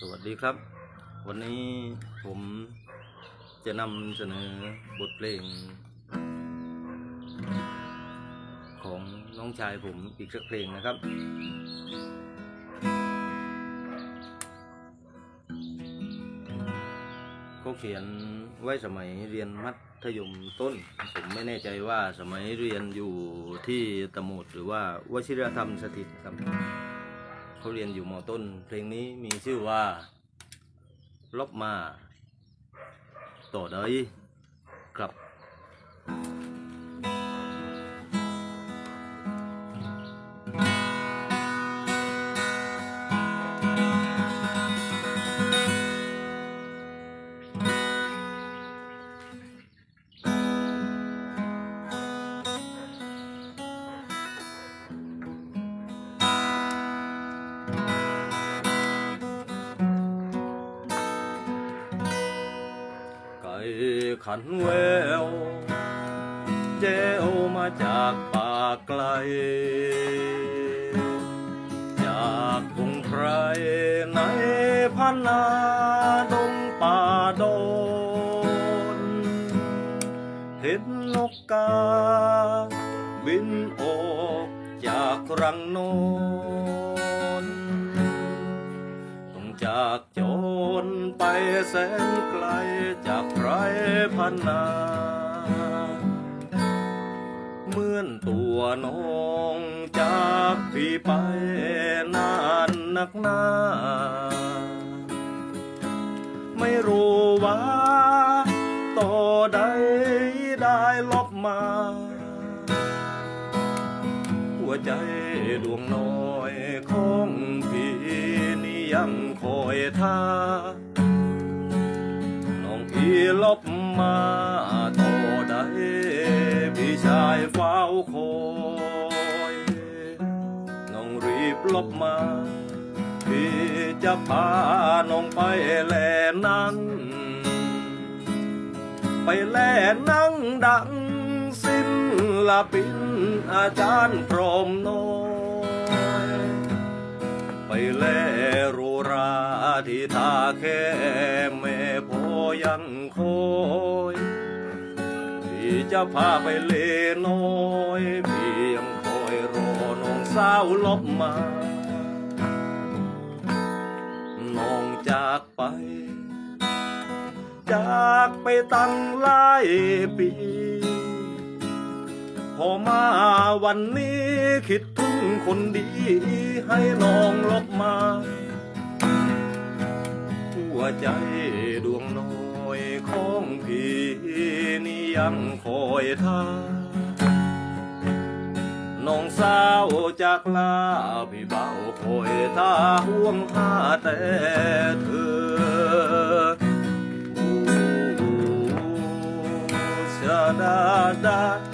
สวัสดีครับ วันนี้ผมจะนำเสนอบทเพลง ของน้องชายผมอีกสักเพลงนะครับ เขาเขียนไว้สมัยเรียนมัธยมต้น ผมไม่แน่ใจว่าสมัยเรียนอยู่ที่ตะโมดหรือว่าวชิรธรรมสถิตครับ เขาเรียนอยู่มอต้น เพลงนี้มีชื่อว่า ลบมา ต่อได้ครับ ขันแววเจ้วมาจากป่าไกล จากกรุงไพรในพันนาดงป่าโดน เห็นนกกา บินออกจากรังนอนต้อง จากโจรไปแสนไกลจากไพรพันนาเหมือนตัวน้องจากพี่ไปนานนักหนาไม่รู้ว่าต่อใดได้ลบมา หัวใจดวงน้อยของพี่นี่ยังคอย ทาน้องพี่ลบมาต่อได้พี่ชายเฝ้าคอยน้องรีบลบมาพี่จะพาน้องไปแลนั่งไปแลนั่งดังศิลปินอาจารย์พรมน้อย ไปแลโรรา ที่ทาแค่แม่พอยังคอยพี่จะพาไปเลน้อยพี่ยังคอยรอน้องสาวลบมา น้องจากไป จากไปตั้งหลายปีพอมาวันนี้คิดถึงคนดีให้น้องลบมา วใจดวงน้อยของพี่นี่ยังคอยท่าน้องสาวจากลาพี่เบาคอยท่าห่วงหาแต่เธอชาดาดา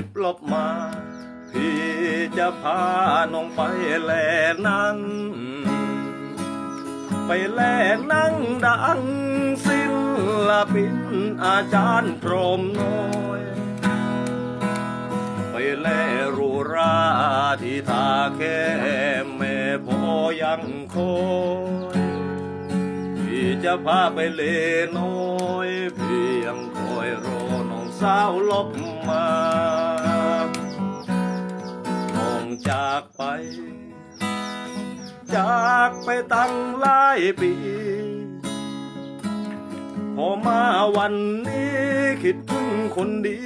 รีบลบมา พี่จะพาน้องไปแลนั่ง ไปแลนั่งดังศิลปินอาจารย์พรมน้อย ไปแลรูราที่ทาแค่แม่พอยังคอยพี่จะพาไปเลน้อย พี่ยังคอยรอน้องสาวลบมา จากไป จากไปตั้งหลายปี พอมาวันนี้คิดถึงคนดี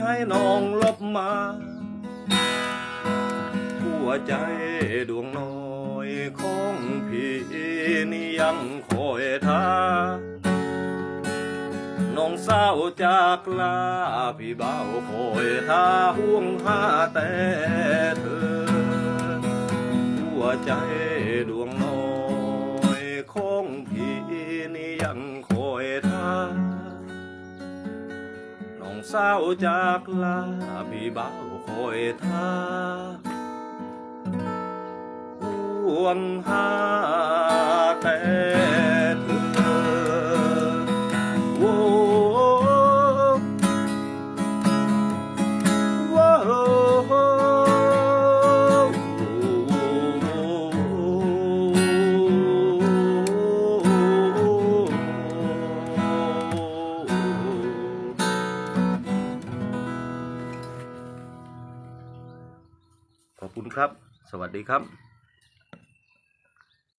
ให้น้องลบมา หัวใจดวงน้อยของพี่นี่ยังคอยท่า น้องสาวจากลาพี่เบาคอยท่าห่วงหาแต่เธอ หัวใจดวงน้อยของพี่นี่ยังคอยท่าน้องสาวจากลาพี่เบาคอยท่าห่วงหา คุณครับ สวัสดีครับ